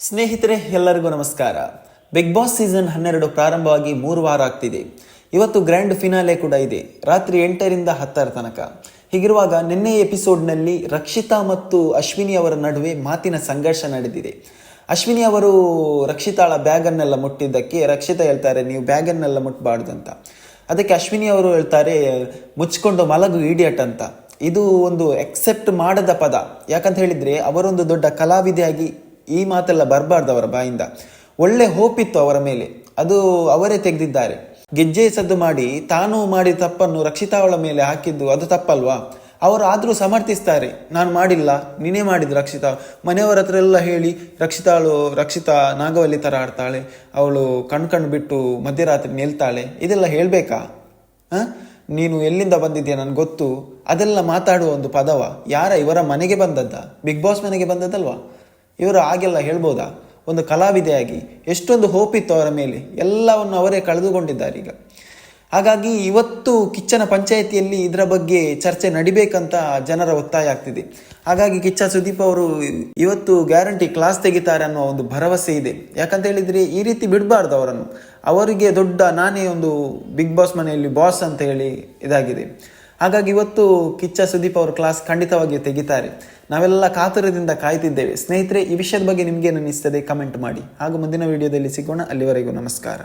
ಸ್ನೇಹಿತರೆ, ಎಲ್ಲರಿಗೂ ನಮಸ್ಕಾರ. ಬಿಗ್ ಬಾಸ್ ಸೀಸನ್ ಹನ್ನೆರಡು ಪ್ರಾರಂಭವಾಗಿ ಮೂರು ವಾರ ಆಗ್ತಿದೆ. ಇವತ್ತು ಗ್ರ್ಯಾಂಡ್ ಫಿನಾಲೆ ಕೂಡ ಇದೆ. ರಾತ್ರಿ ಎಂಟರಿಂದ ಹತ್ತರ ತನಕ. ಹೀಗಿರುವಾಗ ನಿನ್ನೆ ಎಪಿಸೋಡ್ನಲ್ಲಿ ರಕ್ಷಿತಾ ಮತ್ತು ಅಶ್ವಿನಿ ಅವರ ನಡುವೆ ಮಾತಿನ ಸಂಘರ್ಷ ನಡೆದಿದೆ. ಅಶ್ವಿನಿ ಅವರು ರಕ್ಷಿತಾಳ ಬ್ಯಾಗನ್ನೆಲ್ಲ ಮುಟ್ಟಿದ್ದಕ್ಕೆ, ರಕ್ಷಿತಾ ಹೇಳ್ತಾರೆ, ನೀವು ಬ್ಯಾಗನ್ನೆಲ್ಲ ಮುಟ್ಟಬಾರ್ದು ಅಂತ. ಅದಕ್ಕೆ ಅಶ್ವಿನಿ ಅವರು ಹೇಳ್ತಾರೆ, ಮುಚ್ಕೊಂಡು ಮಲಗು ಇಡಿಯಟ್ ಅಂತ. ಇದು ಒಂದು ಎಕ್ಸೆಪ್ಟ್ ಮಾಡದ ಪದ. ಯಾಕಂತ ಹೇಳಿದ್ರೆ, ಅವರೊಂದು ದೊಡ್ಡ ಕಲಾವಿದೆಯಾಗಿ ಈ ಮಾತೆಲ್ಲ ಬರಬಾರ್ದು ಅವರ ಬಾಯಿಂದ. ಒಳ್ಳೆ ಹೋಪ್ ಇತ್ತು ಅವರ ಮೇಲೆ. ಅದು ಅವರೇ ತೆಗೆದಿದ್ದಾರೆ. ಗೆಜ್ಜೆ ಸದ್ದು ಮಾಡಿ, ತಾನು ಮಾಡಿದ ತಪ್ಪನ್ನು ರಕ್ಷಿತಾವಳ ಮೇಲೆ ಹಾಕಿದ್ದು ಅದು ತಪ್ಪಲ್ವಾ? ಅವರು ಆದರೂ ಸಮರ್ಥಿಸ್ತಾರೆ. ನಾನು ಮಾಡಿಲ್ಲ, ನೀನೇ ಮಾಡಿದ್ದು ರಕ್ಷಿತಾ. ಮನೆಯವರ ಹತ್ರ ಎಲ್ಲ ಹೇಳಿ, ರಕ್ಷಿತಾಳು, ರಕ್ಷಿತಾ ನಾಗವಲ್ಲಿ ಥರ ಆಡ್ತಾಳೆ. ಅವಳು ಕಣ್ ಕಣ್ಣು ಬಿಟ್ಟು ಮಧ್ಯರಾತ್ರಿ ನಿಲ್ತಾಳೆ. ಇದೆಲ್ಲ ಹೇಳಬೇಕಾ? ಹಾಂ? ನೀನು ಎಲ್ಲಿಂದ ಬಂದಿದ್ದೀಯಾ ನನಗೆ ಗೊತ್ತು. ಅದೆಲ್ಲ ಮಾತಾಡುವ ಒಂದು ಪದವ. ಯಾರ? ಇವರ ಮನೆಗೆ ಬಂದದ್ದ? ಬಿಗ್ ಬಾಸ್ ಮನೆಗೆ ಬಂದದ್ದಲ್ವಾ? ಇವರು ಹಾಗೆಲ್ಲ ಹೇಳ್ಬೋದಾ? ಒಂದು ಕಲಾವಿದೆಯಾಗಿ ಎಷ್ಟೊಂದು ಹೋಪ್ ಇತ್ತು ಅವರ ಮೇಲೆ. ಎಲ್ಲವನ್ನು ಅವರೇ ಕಳೆದುಕೊಂಡಿದ್ದಾರೆ ಈಗ. ಹಾಗಾಗಿ ಇವತ್ತು ಕಿಚ್ಚನ ಪಂಚಾಯಿತಿಯಲ್ಲಿ ಇದರ ಬಗ್ಗೆ ಚರ್ಚೆ ನಡಿಬೇಕಂತ ಜನರ ಒತ್ತಾಯ ಆಗ್ತಿದೆ. ಹಾಗಾಗಿ ಕಿಚ್ಚ ಸುದೀಪ್ ಅವರು ಇವತ್ತು ಗ್ಯಾರಂಟಿ ಕ್ಲಾಸ್ ತೆಗಿತಾರೆ ಅನ್ನೋ ಒಂದು ಭರವಸೆ ಇದೆ. ಯಾಕಂತ ಹೇಳಿದ್ರೆ ಈ ರೀತಿ ಬಿಡಬಾರ್ದು ಅವರನ್ನು. ಅವರಿಗೆ ದೊಡ್ಡ ನಾನೇ ಒಂದು ಬಿಗ್ ಬಾಸ್ ಮನೆಯಲ್ಲಿ ಬಾಸ್ ಅಂತ ಹೇಳಿ ಇದಾಗಿದೆ. ಹಾಗಾಗಿ ಇವತ್ತು ಕಿಚ್ಚ ಸುದೀಪ್ ಅವರು ಕ್ಲಾಸ್ ಖಂಡಿತವಾಗಿಯೂ ತೆಗಿತಾರೆ. ನಾವೆಲ್ಲ ಕಾತುರದಿಂದ ಕಾಯ್ತಿದ್ದೇವೆ. ಸ್ನೇಹಿತರೆ, ಈ ವಿಷಯದ ಬಗ್ಗೆ ನಿಮಗೆ ಅನ್ನಿಸ್ತದೆ ಕಮೆಂಟ್ ಮಾಡಿ. ಹಾಗೂ ಮುಂದಿನ ವಿಡಿಯೋದಲ್ಲಿ ಸಿಗೋಣ. ಅಲ್ಲಿವರೆಗೂ ನಮಸ್ಕಾರ.